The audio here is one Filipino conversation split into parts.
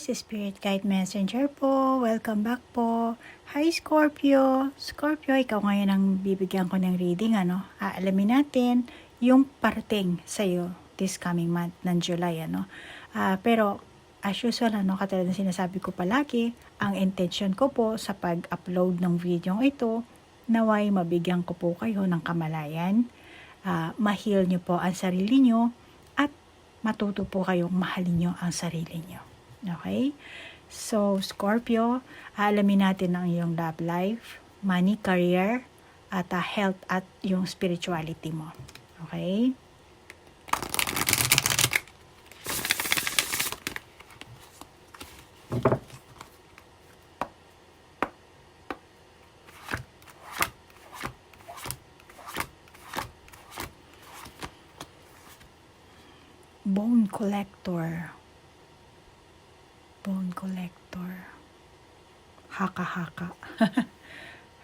guys, Spirit Guide Messenger po. Welcome back po. Hi Scorpio. Scorpio, ikaw ngayon ang bibigyan ko ng reading. Ano? Aalamin natin yung parating sa'yo this coming month ng July. Ano? Ah, pero as usual, ano, katulad ng sinasabi ko palagi, ang intention ko po sa pag-upload ng video ito, naway mabigyan ko po kayo ng kamalayan, ah, mahil nyo po ang sarili nyo, at matuto po kayong mahalin nyo ang sarili nyo. Okay? So, Scorpio, alamin natin ang iyong love life, money, career, at ah, health at yung spirituality mo. Okay? Bone collector. Bone collector. Haka-haka.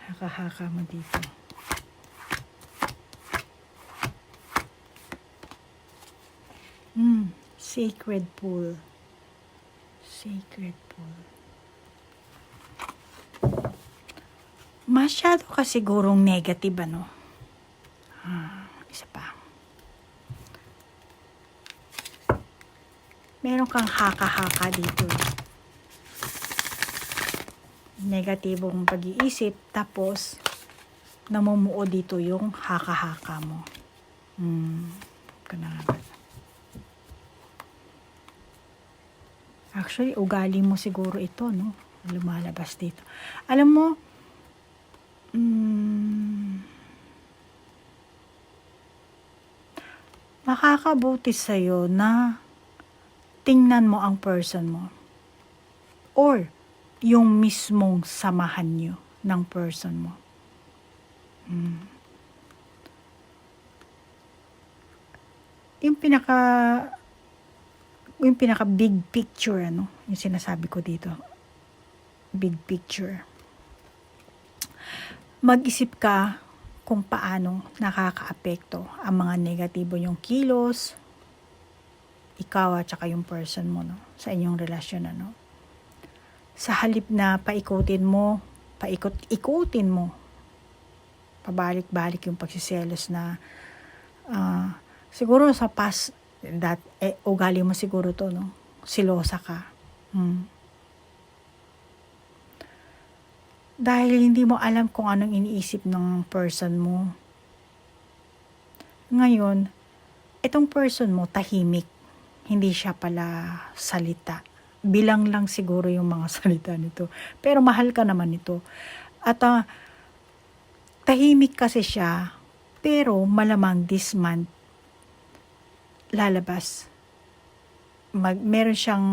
Haka-haka mo dito. Hmm, sacred pool. Sacred pool. Masyado ka sigurong negative, ano? Ah, isa pa. meron kang haka-haka dito. Negatibong pag-iisip, tapos namumuo dito yung haka-haka mo. Hmm. Actually, ugali mo siguro ito, no? Lumalabas dito. Alam mo, hmm, makakabuti sa'yo na tingnan mo ang person mo. Or, yung mismong samahan nyo ng person mo. Hmm. Yung pinaka yung pinaka big picture ano, yung sinasabi ko dito. Big picture. Mag-isip ka kung paano nakakaapekto ang mga negatibo yung kilos, ikaw at saka yung person mo no, sa inyong relasyon ano. Sa halip na paikutin mo, paikot-ikutin mo, pabalik-balik yung pagsiselos na uh, siguro sa past that eh, ugali mo siguro to no? Silosa ka. Hmm. dahil hindi mo alam kung anong iniisip ng person mo. Ngayon itong person mo tahimik. Hindi siya pala salita. Bilang lang siguro yung mga salita nito. Pero mahal ka naman ito. At uh, tahimik kasi siya, pero malamang this month, lalabas. Mag, meron siyang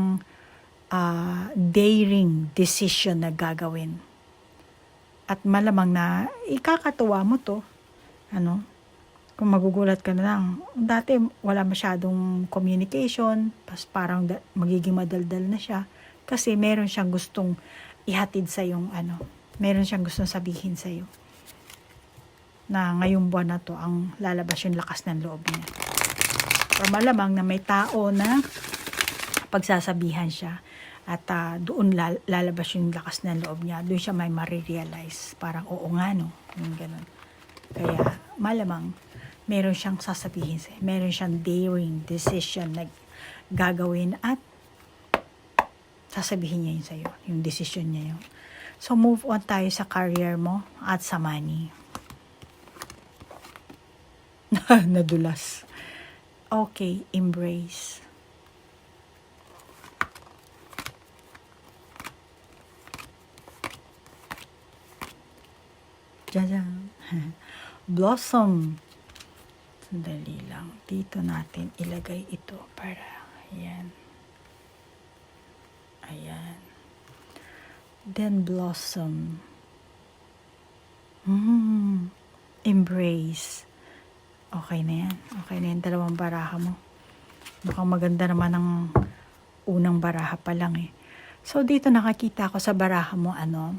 uh, daring decision na gagawin. At malamang na ikakatuwa mo to. Ano? Kung magugulat ka na lang, dati wala masyadong communication, pas parang da- magiging madaldal na siya kasi meron siyang gustong ihatid sa yung ano, meron siyang gustong sabihin sa iyo. Na ngayong buwan na to ang lalabas yung lakas ng loob niya. Or malamang na may tao na pagsasabihan siya at uh, doon lal- lalabas yung lakas ng loob niya. Doon siya may marirealize. Parang oo nga no. Yung ganun. Kaya malamang meron siyang sasabihin sa'yo. Meron siyang daring decision na gagawin at sasabihin niya yun sa'yo. Yung decision niya yun. So, move on tayo sa career mo at sa money. Nadulas. Okay, embrace. Jajan. Blossom. Sandali lang. Dito natin ilagay ito para, ayan. Ayan. Then blossom. Mm, embrace. Okay na yan. Okay na yan. Dalawang baraha mo. Mukhang maganda naman ang unang baraha pa lang eh. So, dito nakakita ko sa baraha mo, ano,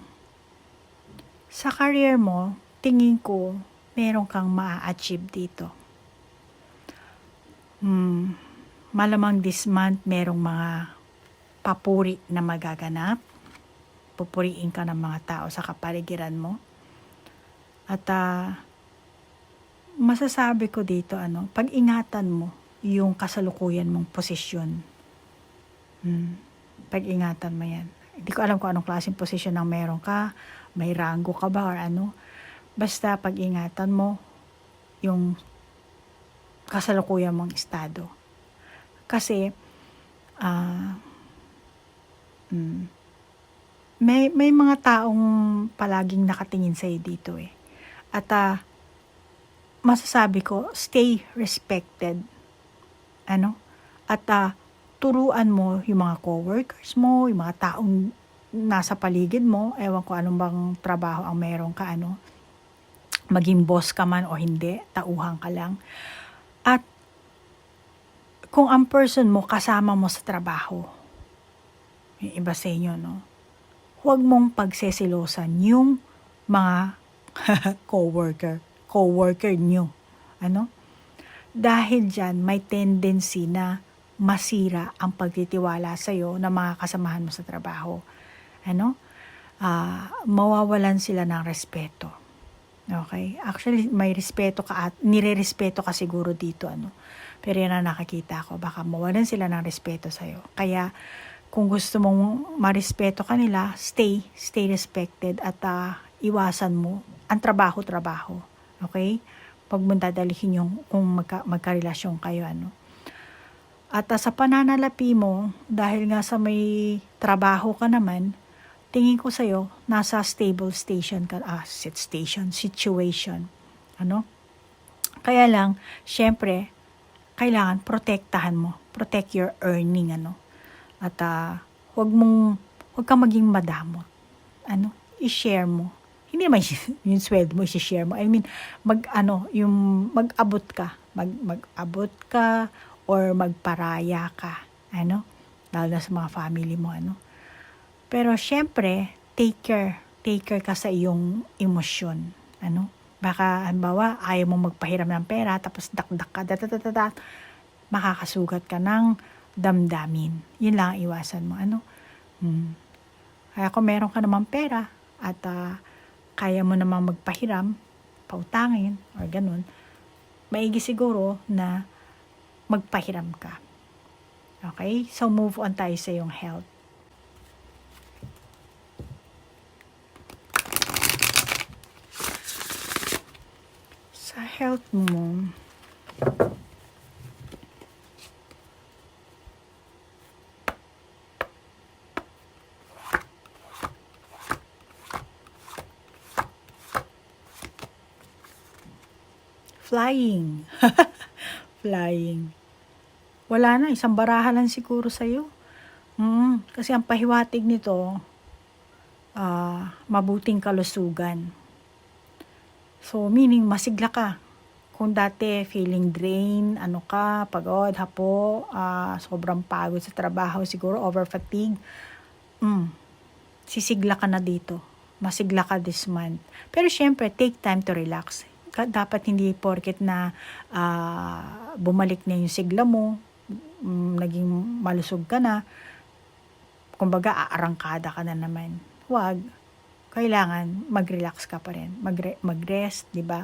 sa career mo, tingin ko, meron kang maa-achieve dito hmm, malamang this month merong mga papuri na magaganap. Pupuriin ka ng mga tao sa kapaligiran mo. At ah, masasabi ko dito, ano, pag-ingatan mo yung kasalukuyan mong posisyon. Hmm. Pag-ingatan mo yan. Hindi ko alam kung anong klaseng posisyon ang meron ka. May rango ka ba or ano. Basta pag-ingatan mo yung kasalukuyan mong estado. Kasi, ah, mm, may, may mga taong palaging nakatingin sa'yo dito eh. At ah, masasabi ko, stay respected. Ano? At ah, turuan mo yung mga coworkers mo, yung mga taong nasa paligid mo, ewan ko anong bang trabaho ang meron ka, ano, maging boss ka man o hindi, tauhan ka lang. Kung ang person mo kasama mo sa trabaho, yung iba sa inyo, no? Huwag mong pagsesilosan yung mga coworker, coworker nyo. Ano? Dahil dyan, may tendency na masira ang pagtitiwala sa'yo ng mga kasamahan mo sa trabaho. Ano? Ah, mawawalan sila ng respeto. Okay? Actually, may respeto ka at nire-respeto ka siguro dito, ano. Pero yan ang nakakita ko, baka mawalan sila ng respeto sa'yo. Kaya, kung gusto mong marespeto kanila, stay, stay respected at ah, iwasan mo ang trabaho-trabaho. Okay? Pag mo dadalihin yung kung magka, magkarelasyon kayo, ano. At ah, sa pananalapi mo, dahil nga sa may trabaho ka naman, tingin ko sa'yo, nasa stable station ka, ah, station, situation. Ano? Kaya lang, syempre, kailangan protektahan mo. Protect your earning, ano? At ah, huwag mong, huwag kang maging madamot. Ano? I-share mo. Hindi naman yung sweldo mo, i-share mo. I mean, mag, ano, yung mag-abot ka. Mag, mag-abot ka or magparaya ka. Ano? Lalo na sa mga family mo, ano? Pero syempre, take care. Take care ka sa iyong emosyon. Ano? Baka, halimbawa, ayaw mo magpahiram ng pera, tapos dakdak ka, datatatatat, makakasugat ka ng damdamin. Yun lang ang iwasan mo. Ano? Hmm. Kaya kung meron ka namang pera, at ah, kaya mo namang magpahiram, pautangin, or ganun, maigi siguro na magpahiram ka. Okay? So, move on tayo sa iyong health. Sa health mo, flying. flying. Wala na, isang baraha lang siguro sa'yo. Mm, kasi ang pahiwatig nito, ah, mabuting kalusugan. So, meaning masigla ka. Kung dati feeling drain, ano ka, pagod, hapo, ah, sobrang pagod sa trabaho, siguro over fatigue, mm, sisigla ka na dito. Masigla ka this month. Pero syempre, take time to relax. Dapat hindi porket na ah, bumalik na yung sigla mo, mm, naging malusog ka na, kumbaga aarangkada ka na naman. Huwag. Kailangan mag-relax ka pa rin. Magre- mag-rest, di ba?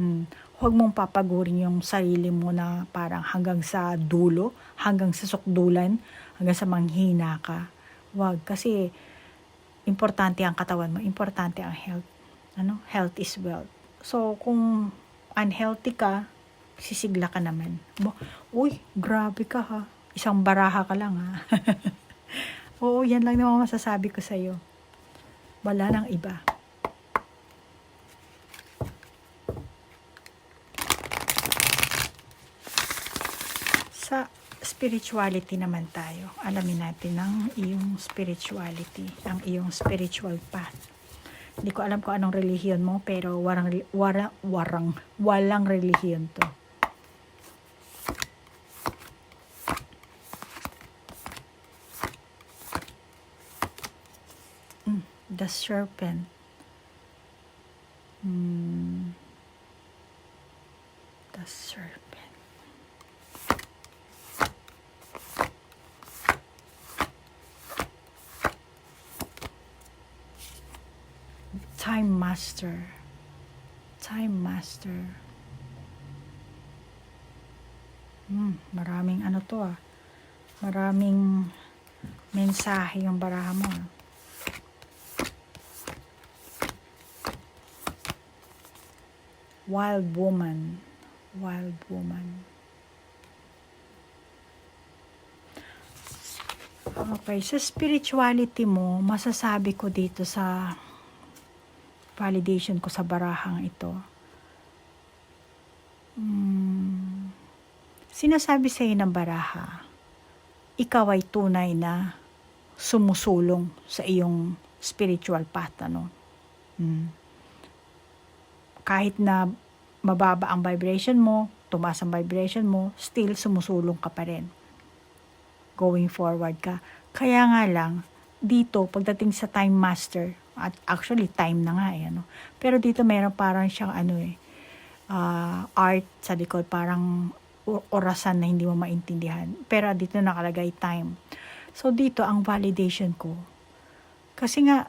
Mm. Huwag mong papagurin yung sarili mo na parang hanggang sa dulo, hanggang sa sukdulan, hanggang sa manghina ka. Huwag. Kasi importante ang katawan mo, importante ang health. Ano? Health is wealth. So, kung unhealthy ka, sisigla ka naman. Uy, grabe ka ha. Isang baraha ka lang ha. Oo, yan lang naman masasabi ko sa'yo. Wala nang iba. Sa spirituality naman tayo. Alamin natin ang iyong spirituality, ang iyong spiritual path. Hindi ko alam kung anong relihiyon mo, pero warang, warang, warang, walang relihiyon to. Mm, the serpent. Mm, the serpent. Time Master. Time Master. Hmm, maraming ano to ah. Maraming mensahe yung baraha mo. ah. Wild woman. Wild woman. Okay, sa spirituality mo, masasabi ko dito sa validation ko sa barahang ito. Hmm, sinasabi sa ng baraha, ikaw ay tunay na sumusulong sa iyong spiritual path, ano? Hmm. Kahit na mababa ang vibration mo, tumaas ang vibration mo, still sumusulong ka pa rin going forward ka. Kaya nga lang, dito, pagdating sa time master, at actually time na nga eh, ano. Pero dito mayroon parang siyang ano eh, ah, art sa likod, parang orasan na hindi mo maintindihan. Pero dito nakalagay time. So dito, ang validation ko, kasi nga,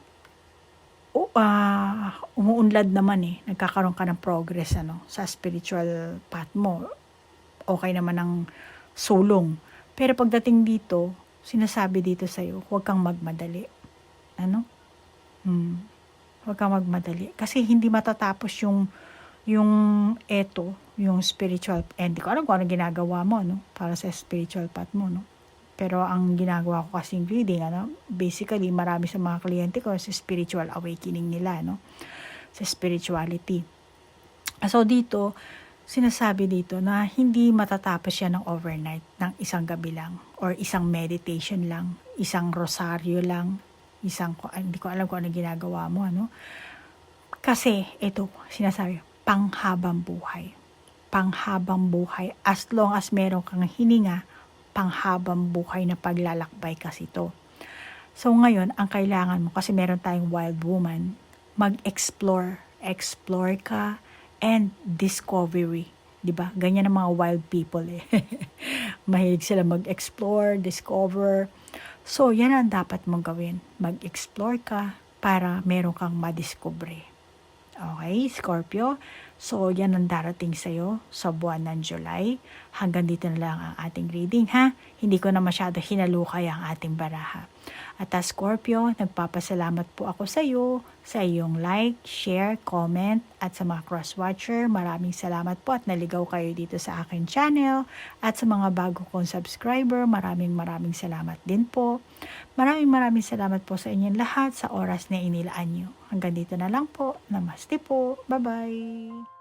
ah, umuunlad naman eh, nagkakaroon ka ng progress ano, sa spiritual path mo. Okay naman ang sulong. Pero pagdating dito, sinasabi dito sa'yo, huwag kang magmadali. Ano? Hmm. Huwag kang magmadali. Kasi hindi matatapos yung yung eto, yung spiritual, eh, hindi ko alam kung ano ginagawa mo, no? Para sa spiritual path mo, no? Pero ang ginagawa ko kasing reading, ano? Basically, marami sa mga kliyente ko sa spiritual awakening nila, no? Sa spirituality. So, dito, sinasabi dito na hindi matatapos yan ng overnight, ng isang gabi lang, or isang meditation lang, isang rosaryo lang, isang, hindi ko alam kung ano ginagawa mo, ano. Kasi, ito, sinasabi, panghabang buhay. Panghabang buhay. As long as meron kang hininga, panghabang buhay na paglalakbay kasi to. So ngayon, ang kailangan mo, kasi meron tayong wild woman, mag-explore. Explore ka and discovery. 'Di ba? Ganyan ang mga wild people eh. Mahilig sila mag-explore, discover. So, yan ang dapat mong gawin. Mag-explore ka para meron kang madiscover. Okay, Scorpio? So, yan ang darating sa'yo sa buwan ng July. Hanggang dito na lang ang ating reading, ha? Hindi ko na masyado hinalukay ang ating baraha. At as Scorpio, nagpapasalamat po ako sa iyo, sa iyong like, share, comment, at sa mga cross-watcher. Maraming salamat po at naligaw kayo dito sa akin channel. At sa mga bago kong subscriber, maraming maraming salamat din po. Maraming maraming salamat po sa inyong lahat sa oras na inilaan nyo. Hanggang dito na lang po. Namaste po. Bye-bye.